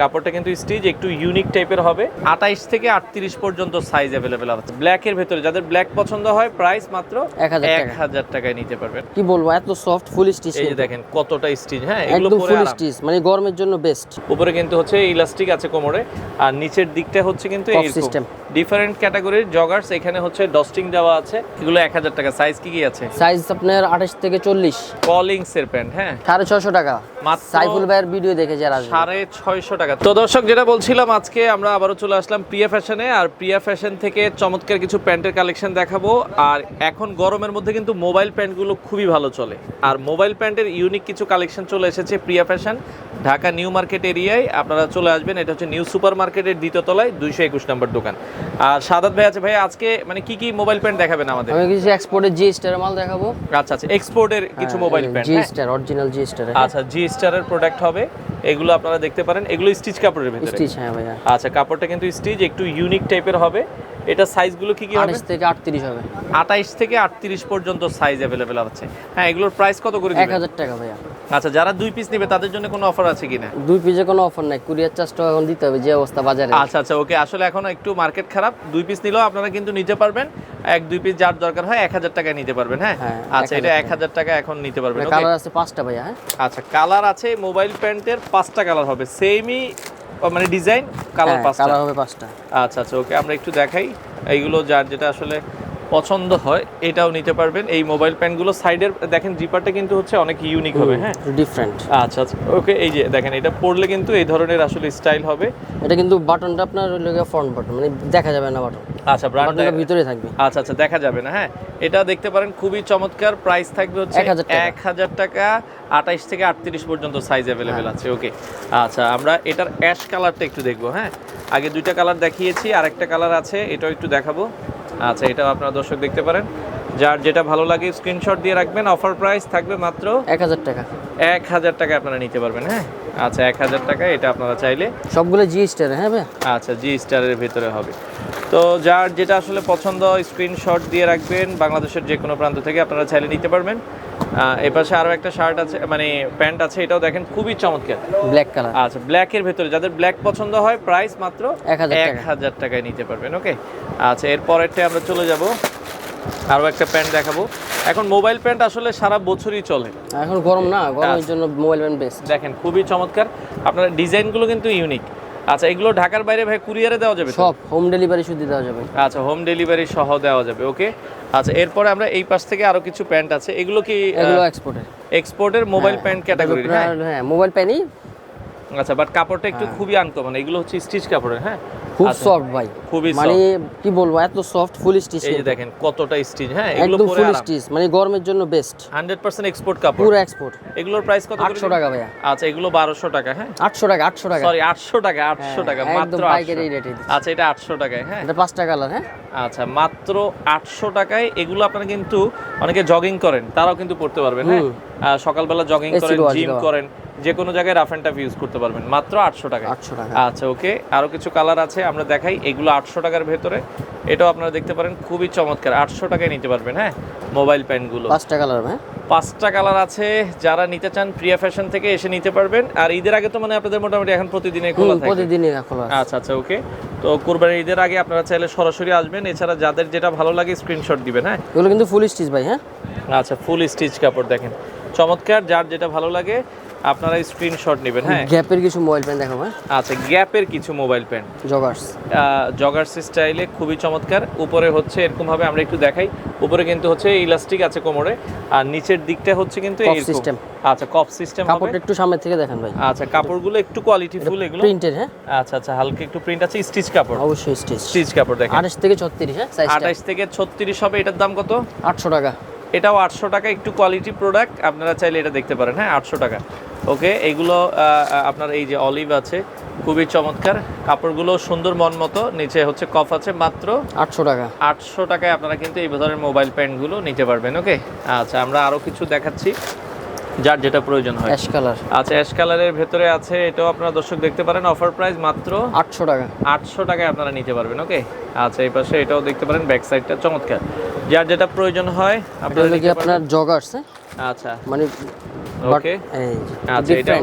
কাপড়টা কিন্তু স্টিচ একটু ইউনিক টাইপের হবে। আঠাইশ থেকে আটত্রিশ পর্যন্ত সাইজ অ্যাভেলেবেল আছে। ব্ল্যাকের ভেতরে যাদের ব্ল্যাক পছন্দ হয় প্রাইস মাত্র 1000 টাকা। এক হাজার টাকায় নিতে পারবেন। কি বলব এত সফট ফুল স্টিচ এই যে দেখেন কতটা স্টিচ হ্যাঁ এগুলো ফুল স্টিচ মানে গরমের জন্য বেস্ট উপরে কিন্তু হচ্ছে ইলাস্টিক আছে কোমরে আর নিচের দিকটা হচ্ছে কিন্তু এই system। ডিফারেন্ট ক্যাটাগরির জগার্স এখানে হচ্ছে ডস্টিং দেওয়া আছে। এগুলো এক হাজার টাকা। সাইজ কি কি আছে? সাইজ আপনার আঠাশ থেকে চল্লিশ। কলিংস এর প্যান্ট হ্যাঁ? সাড়ে ছশো টাকা। সাইফুল ভাইয়ের ভিডিও দেখে যারা সাড়ে ছয়শো টাকা। তো দর্শক যেটা বলছিলাম আজকে আমরা আবারও চলে আসলাম প্রিয়া ফ্যাশনে আর প্রিয়া ফ্যাশন থেকে চমৎকার কিছু প্যান্টের কালেকশন দেখাবো। আর এখন গরমের মধ্যে কিন্তু মোবাইল প্যান্টগুলো খুবই ভালো চলে। আর মোবাইল প্যান্টের ইউনিক কিছু কালেকশন চলে এসেছে Priya fashion Dhaka new market এরিয়ায় আপনারা চলে আসবেন। এটা হচ্ছে নিউ সুপার মার্কেটের দ্বিতীয় তলায় দুইশো একুশ নম্বর দোকান। আর সাদাত ভাই আছে ভাই আজকে মানে কি কি মোবাইল প্যান্ট দেখাবেন আমাদের? আমি কিছু এক্সপোর্টের জি স্টারের মাল দেখাবো। আচ্ছা আচ্ছা এক্সপোর্টের কিছু মোবাইল প্যান্ট জি হ্যাঁ? স্টার অরিজিনাল জি স্টার আচ্ছা জি স্টারের প্রোডাক্ট হবে। এগুলো আপনারা দেখতে পারেন। এগুলো স্টিচ কাপড়ের ভিতরে। স্টিচ হ্যাঁ ভাইয়া। আচ্ছা কাপড়টা কিন্তু স্টিচ একটু ইউনিক টাইপের হবে। এটা সাইজগুলো কি কি হবে? আঠাশ থেকে আটত্রিশ হবে। আঠাইশ থেকে আটত্রিশ পর্যন্ত সাইজ অ্যাভেলেবেল আছে। হ্যাঁ এগুলোর প্রাইস কত করে দিবেন? হাজার টাকা ভাইয়া। আচ্ছা যারা দুই পিস নেবে তাদের জন্য কোনো অফার আছে কিনা? দুই পিসে কোনো অফার নাই। কুরিয়ার চার্জটা এখন দিতে হবে যে অবস্থা বাজারে। আচ্ছা আচ্ছা ওকে আসলে এখন একটু মার্কেট খারাপ। দুই পিস নিলেও আপনারা কিন্তু নিতে পারবেন। এক দুই পিস যার দরকার হয় এক হাজার টাকায় নিতে পারবেন হ্যাঁ? হ্যাঁ, আচ্ছা এটা এক হাজার টাকা এখন নিতে পারবেন? কালার আছে পাঁচটা ভাইয়া হ্যাঁ? আচ্ছা কালার আছে মোবাইল প্যান্টের পাঁচটা কালার হবে। সেমই মানে ডিজাইন কালার পাঁচটা। কালার হবে পাঁচটা। আচ্ছা আচ্ছা ওকে আমরা একটু দেখাই। এইগুলো যার যেটা আসলে পছন্দ হয় এটাও নিতে পারবেন। এই মোবাইল প্যান্টগুলো সাইডের দেখেন জিপারটা কিন্তু হচ্ছে অনেক ইউনিক হবে হ্যাঁ? ডিফারেন্ট আচ্ছা আচ্ছা ওকে এই যে দেখেন এটা পরলে কিন্তু এই ধরনের আসলে স্টাইল হবে। এটা কিন্তু বাটনটা আপনার হলো ফ্রন্ট বাটন মানে দেখা যাবে না বাটন আচ্ছা ব্র্যান্ড বাটনটা ভিতরে থাকবে। আচ্ছা আচ্ছা দেখা যাবে না হ্যাঁ? এটা দেখতে পারেন খুবই চমৎকার প্রাইস থাকবে হচ্ছে 1000 টাকা। এক হাজার টাকা আঠাইশ থেকে আটত্রিশ পর্যন্ত সাইজ অ্যাভেলেবেল আছে ওকে আচ্ছা আমরা এটার অ্যাশ কালারটা একটু দেখব হ্যাঁ? আগে দুইটা কালার দেখিয়েছি আরেকটা কালার আছে এটাও একটু দেখাবো। আচ্ছা এটাও আপনারা দর্শক দেখতে পারেন। যার যেটা ভালো লাগে স্ক্রিনশট দিয়ে রাখবেন। অফার প্রাইস থাকবে মাত্র এক হাজার টাকা। এক হাজার টাকা আপনারা নিতে পারবেন হ্যাঁ? আচ্ছা এক হাজার টাকা এটা আপনারা চাইলে সবগুলো জি স্টার হ্যাঁ ভাই? আচ্ছা জি স্টারের ভিতরে হবে। তো যার যেটা আসলে পছন্দ স্ক্রিনশট দিয়ে রাখবেন। বাংলাদেশের যে কোনো প্রান্ত থেকে আপনারা চাইলে নিতে পারবেন। আহ, এ পাশে আরও একটা শার্ট আছে মানে প্যান্ট আছে এটাও দেখেন খুবই চমৎকার। ব্ল্যাক কালার আচ্ছা ব্ল্যাকের ভেতরে যাদের ব্ল্যাক পছন্দ হয় প্রাইস মাত্র 1000 টাকা। এক হাজার টাকায় নিতে পারবেন ওকে আচ্ছা এর পরেরটা আমরা চলে যাব। আরও একটা প্যান্ট দেখাবো। এখন মোবাইল প্যান্ট আসলে সারা বছরই চলে। এখন গরম না গরমের আচ্ছা। জন্য মোবাইল ব্যান্ড বেস্ট দেখেন খুবই চমৎকার। আপনার ডিজাইনগুলো কিন্তু ইউনিক আচ্ছা এগুলো ঢাকার বাইরে ভাই কুরিয়ারে দেওয়া যাবে সব হোম ডেলিভারি শুধু দেওয়া যাবে। আচ্ছা হোম ডেলিভারি সহ দেওয়া যাবে ওকে আচ্ছা এরপরে আমরা এই পাশ থেকে আরও কিছু প্যান্ট আছে। এগুলো কি এগুলো এক্সপোর্টের এক্সপোর্টের মোবাইল প্যান্ট ক্যাটাগরি হ্যাঁ? হ্যাঁ মোবাইল প্যান্টই আচ্ছা বাট কাপড়টা একটু খুবই আনকমন এগুলো হচ্ছে স্টিচ কাপড়ের হ্যাঁ? খুব সফট ভাই। খুবই মানে কি বলব এত সফট ফুল স্টিচ এই দেখেন কতটা স্টিচ হ্যাঁ এগুলো একদম ফুল স্টিচ মানে গরমের জন্য বেস্ট 100% এক্সপোর্ট কাপড়। পুরো এক্সপোর্ট এগুলোর প্রাইস কত 800 টাকা ভাইয়া। আচ্ছা এগুলো 1200 টাকা হ্যাঁ? আটশো টাকা আটশো টাকা। সরি 800 টাকা 800 টাকা হ্যাঁ, মাত্র পাইকারি রেটে আচ্ছা এটা 800 টাকায় হ্যাঁ? এটা পাঁচটা কালার হ্যাঁ? আচ্ছা মাত্র আটশো টাকায় এগুলো আপনারা কিন্তু অনেকে জগিং করেন তারাও কিন্তু পড়তে পারবেন হ্যাঁ? সকালবেলা জগিং করেন জিম করেন। যে কোনো জায়গায় রাফ অ্যান্ড টাফ ইউজ করতে পারবেন। মাত্র আটশো টাকা আটশো টাকা। আচ্ছা ওকে আরও কিছু কালার আছে আমরা দেখাই। এগুলো আটশো টাকার ভেতরে। এটাও আপনারা দেখতে পারেন খুবই চমৎকার। আটশো টাকায় নিতে পারবেন হ্যাঁ? মোবাইল প্যান্টগুলো পাঁচটা কালার হ্যাঁ? পাঁচটা কালার আছে যারা নিতে চান প্রিয়া ফ্যাশন থেকে এসে নিতে পারবেন। আর ঈদের আগে তো মানে আপনাদের মোটামুটি এখন প্রতিদিনে খোলা থাকে। প্রতিদিনই খোলা আছে। আচ্ছা আচ্ছা ওকে তো কোরবানির ঈদের আগে আপনারা চাইলে সরাসরি আসবেন। এছাড়া যাদের যেটা ভালো লাগে স্ক্রিনশট দিবেন হ্যাঁ? এগুলো কিন্তু ফুল স্টিচ ভাই হ্যাঁ? আচ্ছা ফুল স্টিচ কাপড় দেখেন। চমৎকার যার যেটা ভালো লাগে আপনারা স্ক্রিনশট নেবেন হ্যাঁ? গ্যাপের কিছু মোবাইল প্যান্ট দেখাবো হ্যাঁ? আচ্ছা গ্যাপের কিছু মোবাইল প্যান্ট জগার্স জগার্স স্টাইলে খুবই চমৎকার। উপরে হচ্ছে এরকম ভাবে আমরা একটু দেখাই। উপরে কিন্তু হচ্ছে ইলাস্টিক আছে কোমরে। আর নিচের দিকটা হচ্ছে কিন্তু এরকম। system। আচ্ছা কপ সিস্টেম কাপড়টা একটু সামনে থেকে দেখেন ভাই। আচ্ছা কাপড়গুলো একটু কোয়ালিটি ফুল এগুলো। প্রিন্টের হ্যাঁ? আচ্ছা আচ্ছা হালকা একটু প্রিন্ট আছে। স্টিচ কাপড়। অবশ্যই স্টিচ স্টিচ কাপড় দেখেন। আঠাশ থেকে ছত্রিশ হ্যাঁ সাইজটা আঠাশ থেকে ছত্রিশ হবে এটার দাম কত? আটশো টাকা। এটাও আটশো টাকা একটু কোয়ালিটি প্রোডাক্ট আপনারা চাইলে এটা দেখতে পারেন হ্যাঁ আটশো টাকা। ওকে আহ, আপনার এই যে অলিভ আছে খুবই চমৎকার। কাপড়গুলো সুন্দর মন মতো নিচে হচ্ছে কফ আছে মাত্র আটশো টাকা। আটশো টাকায় আপনারা কিন্তু এই ধরনের মোবাইল প্যান্টগুলো নিতে পারবেন ওকে আচ্ছা আমরা আরও কিছু দেখাচ্ছি যার যেটা প্রয়োজন হয়। Ash colour. আচ্ছা অ্যাশ কালারের ভেতরে আছে এটাও আপনারা দর্শক দেখতে পারেন অফার প্রাইস মাত্র আটশো টাকা। আটশো টাকায় আপনারা নিতে পারবেন ওকে আচ্ছা এই পাশে এটাও দেখতে পারেন ব্যাক সাইডটা চমৎকার। যার যেটা প্রয়োজন হয় আপনার জগার্স হ্যাঁ? আচ্ছা। মানে ওকে আচ্ছা এটা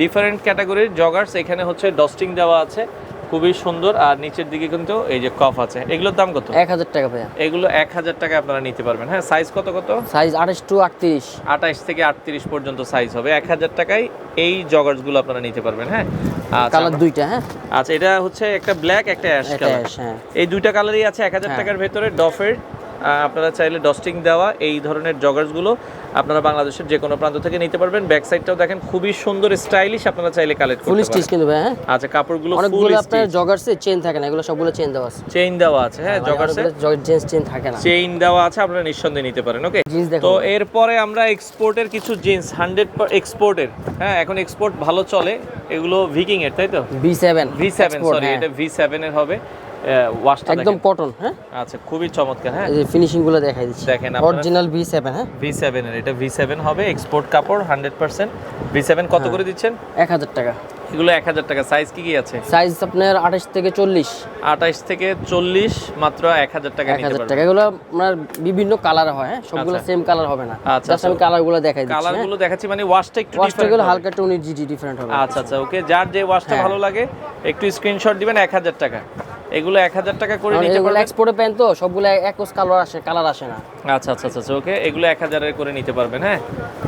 ডিফারেন্ট ক্যাটাগরির জগার্স এখানে হচ্ছে ডস্টিং দেওয়া আছে খুবই সুন্দর আর নিচের দিকে কিন্তু এই যে কফ আছে। এগুলোর দাম কত? এক হাজার টাকা ভাইয়া। এগুলো এক হাজার টাকা আপনারা নিতে পারবেন। হ্যাঁ সাইজ কত কত? সাইজ আঠাশ টু আটত্রিশ। আঠাইশ থেকে আটত্রিশ পর্যন্ত সাইজ হবে। এক হাজার টাকায় এই জগার্সগুলো আপনারা নিতে পারবেন। হ্যাঁ আচ্ছা কালার দুইটা হ্যাঁ? আচ্ছা এটা হচ্ছে একটা ব্ল্যাক একটা অ্যাশ কালার এই দুইটা কালারই আছে এক হাজার হ্যাঁ। টাকার ভেতরে ডফের আপনারা চাইলে ডস্টিং দেওয়া এই ধরনের জগার্সগুলো আপনারা বাংলাদেশের যে কোনো প্রান্ত থেকে নিতে পারবেন। ব্যাক সাইডটাও দেখেন খুবই সুন্দর স্টাইলিশ আপনারা চাইলে কালেক্ট ফুল করতে স্টিচ পারেন। কিন্তু ভাই হ্যাঁ? আচ্ছা কাপড়গুলো ফুল অনেকগুলো আপনার জগার্সে চেন থাকে না এগুলো সবগুলো চেন দেওয়া আছে। চেইন দেওয়া আছে হ্যাঁ জগার্সে জেন্টস চেন থাকে না। চেইন দেওয়া আছে আপনারা নিঃসন্দেহে নিতে পারেন ওকে তো এরপরে আমরা এক্সপোর্টের কিছু জিন্স হান্ড্রেড এক্সপোর্টের হ্যাঁ এখন এক্সপোর্ট ভালো চলে এগুলো ভিকিং এর তাই তো? B seven V seven sorry এটা ভি সেভেন এর হবে। ওয়াশটা। একদম কটন হ্যাঁ? আচ্ছা খুবই চমৎকার হ্যাঁ? এই ফিনিশিংগুলো দেখাই দিচ্ছি। দেখেন অরিজিনাল বি সেভেন হ্যাঁ? ভি সেভেন এর এটা ভি সেভেন হবে এক্সপোর্ট কাপড় হান্ড্রেড পার্সেন্ট ভি সেভেন কত হ্যাঁ। করে দিচ্ছেন? এক হাজার টাকা। এগুলো এক হাজার টাকা। সাইজ কি কি আছে? সাইজ আপনার আঠাশ থেকে চল্লিশ। আঠাইশ থেকে চল্লিশ মাত্র এক হাজার টাকা এক নিতে পারবেন। টাকা। এগুলো আপনার বিভিন্ন কালার হয় হ্যাঁ? সবগুলো আচ্ছা। সেম কালার হবে না। আচ্ছা, জাস্ট আমি কালারগুলো দেখাই দিচ্ছি কালার হ্যাঁ? দেখাচ্ছি মানে ওয়াশটা একটু ওয়াশটা গুলো হালকা টুনি জিটি ডিফারেন্ট হবে। আচ্ছা আচ্ছা ওকে যার যে ওয়াশটা হ্যাঁ। ভালো লাগে একটু স্ক্রিনশট দিবেন এক হাজার টাকা। এগুলো এক হাজার টাকা করে নিতে পারবেন? এক্সপোর্টে প্যান্ট তো সবগুলো একোস কালার আসে কালার আসে না। আচ্ছা আচ্ছা আচ্ছা ওকে এগুলো করে নিতে পারবেন হ্যাঁ?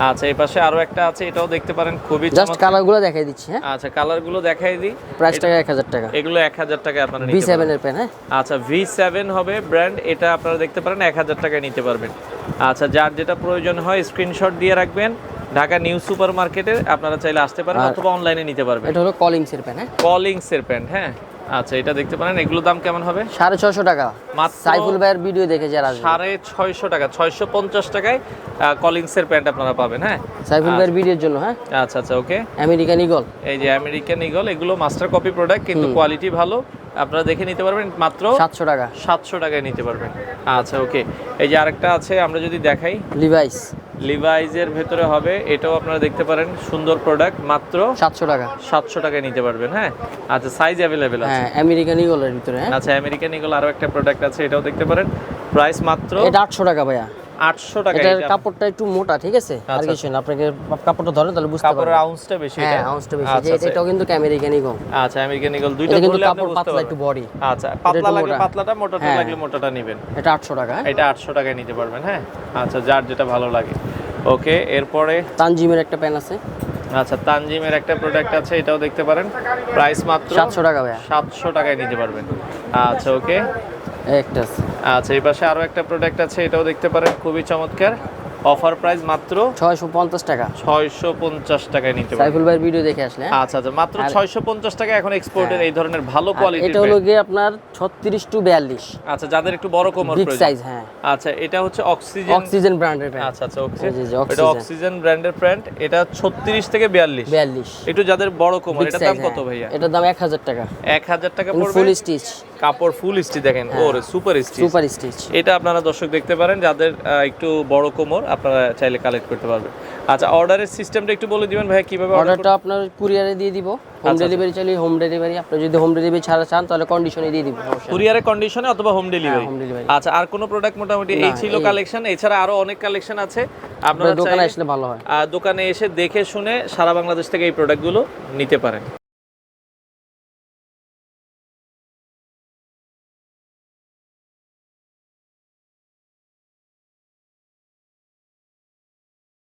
আচ্ছা এই পাশে আরও একটা আছে এটাও দেখতে পারেন খুবই জাস্ট চমৎকার। কালারগুলো দেখাই দিচ্ছি হ্যাঁ? আচ্ছা কালারগুলো দেখাই দিই। প্রাইস টাকা এক হাজার টাকা। এগুলো এক হাজার টাকা আপনারা নিতে পারবেন। এর প্যান্ট হ্যাঁ? আচ্ছা ভি সেভেন হবে ব্র্যান্ড এটা আপনারা দেখতে পারেন এক হাজার টাকায় নিতে পারবেন। আচ্ছা যার যেটা প্রয়োজন হয় স্ক্রিনশট দিয়ে রাখবেন। ঢাকা নিউ সুপার মার্কেটে আপনারা চাইলে আসতে পারেন অথবা অনলাইনে নিতে পারবেন। এটা হলো কলিংস এর প্যান্ট হ্যাঁ? কলিংস এর প্যান্ট হ্যাঁ? আচ্ছা এটা দেখতে পারেন এগুলোর দাম কেমন হবে? সাড়ে ছশো টাকা। মাত্র- সাইফুল ভাইয়ের ভিডিও দেখে যারা সাড়ে ছয়শো টাকা ছয়শো পঞ্চাশ টাকায় কলিংস এর প্যান্ট আপনারা পাবেন হ্যাঁ? সাইফুল ভাইয়ের ভিডিওর জন্য হ্যাঁ? আচ্ছা আচ্ছা ওকে। আমেরিকান ইগল এই যে আমেরিকান ইগল এগুলো মাস্টার কপি প্রোডাক্ট কিন্তু কোয়ালিটি ভালো। আপনারা দেখে নিতে পারবেন মাত্র সাতশো টাকা। সাতশো টাকায় নিতে পারবেন। আচ্ছা ওকে। এই যে আরেকটা আছে আমরা যদি দেখাই। লিভাইস লিভাইজের ভেতরে হবে এটাও আপনারা দেখতে পারেন সুন্দর প্রোডাক্ট মাত্র সাতশো টাকা। সাতশো টাকায় নিতে পারবেন হ্যাঁ? আচ্ছা সাইজ অ্যাভেলেবেল আছে। হ্যাঁ আমেরিকান ইগলের ভিতরে হ্যাঁ। আচ্ছা আমেরিকান ইগল আরও একটা প্রোডাক্ট আছে এটাও দেখতে পারেন। প্রাইস মাত্র এটা আটশো টাকা ভাইয়া। আটশো টাকা এটার এটা। কাপড়টা একটু মোটা ঠিক আছে? আর আচ্ছা, কিছু না আপনাকে কাপড়টা ধরেন তাহলে বুঝতে কাপড়ের আউন্সটা বেশি হ্যাঁ আউন্সটা বেশি। আচ্ছা, যে- আচ্ছা। এটাও কিন্তু আমেরিকান ইগল আচ্ছা আমেরিকান ইগল দুইটা কিন্তু কাপড় পাতলা একটু বডি। আচ্ছা পাতলা লাগলে পাতলাটা মোটাটা হ্যাঁ। লাগলে মোটাটা নেবেন। এটা আটশো টাকা হ্যাঁ? এটা আটশো টাকায় নিতে পারবেন হ্যাঁ? আচ্ছা যার যেটা ভালো লাগে। ওকে এরপরে? তানজিমের একটা প্যান আছে। আচ্ছা তানজিমের একটা প্রোডাক্ট আছে এটাও দেখতে পারেন। প্রাইস মাত্র সাতশো টাকা ভাইয়া। সাতশো টাকায় নিতে পারবেন। আচ্ছা ওকে? একটা আছে। আচ্ছা এই পাশে আরও একটা প্রোডাক্ট আছে এটাও দেখতে পারেন খুবই চমৎকার। অফার প্রাইস মাত্র ছয়শো পঞ্চাশ টাকা। ছয়শো পঞ্চাশ টাকায় নিতে পারবেন। সাইফুল ভাইয়ের ভিডিও দেখে আসলে হ্যাঁ? আচ্ছা আচ্ছা মাত্র আর- ছয়শো পঞ্চাশ টাকা এখন এক্সপোর্টের এই ধরনের ভালো কোয়ালিটির এটা হলো গিয়ে আপনার ছত্রিশ টু বিয়াল্লিশ। আচ্ছা যাদের একটু বড় কোমর প্রয়োজন। সাইজ হ্যাঁ। আচ্ছা এটা হচ্ছে অক্সিজেন অক্সিজেন ব্র্যান্ডের প্যান্ট আচ্ছা আচ্ছা অক্সিজেন এটা অক্সিজেন ব্র্যান্ডের প্যান্ট এটা ছত্রিশ থেকে বিয়াল্লিশ। বিয়াল্লিশ। একটু যাদের বড় কোমর সাইজ দাম কত ভাইয়া? এটার দাম এক হাজার টাকা। এক হাজার টাকা ফুল স্টিচ কাপড় ফুল স্টি দেখেন। ওরে সুপার স্টি সুপার স্টিচ এটা আপনারা দর্শক দেখতে পারেন যাদের একটু বড় কোমর আপনারা চাইলে কালেক্ট করতে পারবেন আচ্ছা অর্ডারের সিস্টেমটা একটু বলে দিবেন ভাই কীভাবে অর্ডারটা আপনার কুরিয়ারে দিয়ে দিব হোম আচ্ছা। ডেলিভারি চাইলে হোম ডেলিভারি আপনি যদি হোম ডেলিভারি ছাড়া চান তাহলে কন্ডিশনে দিয়ে দিব। কুরিয়ারে কন্ডিশনে অথবা হোম ডেলিভারি home delivery। আচ্ছা আর কোনো প্রোডাক্ট মোটামুটি এই ছিল কালেকশন এছাড়া আরও অনেক কালেকশন আছে আপনারা দোকানে আসলে ভালো হয় আহ, দোকানে এসে দেখে শুনে সারা বাংলাদেশ থেকে এই প্রোডাক্টগুলো নিতে পারেন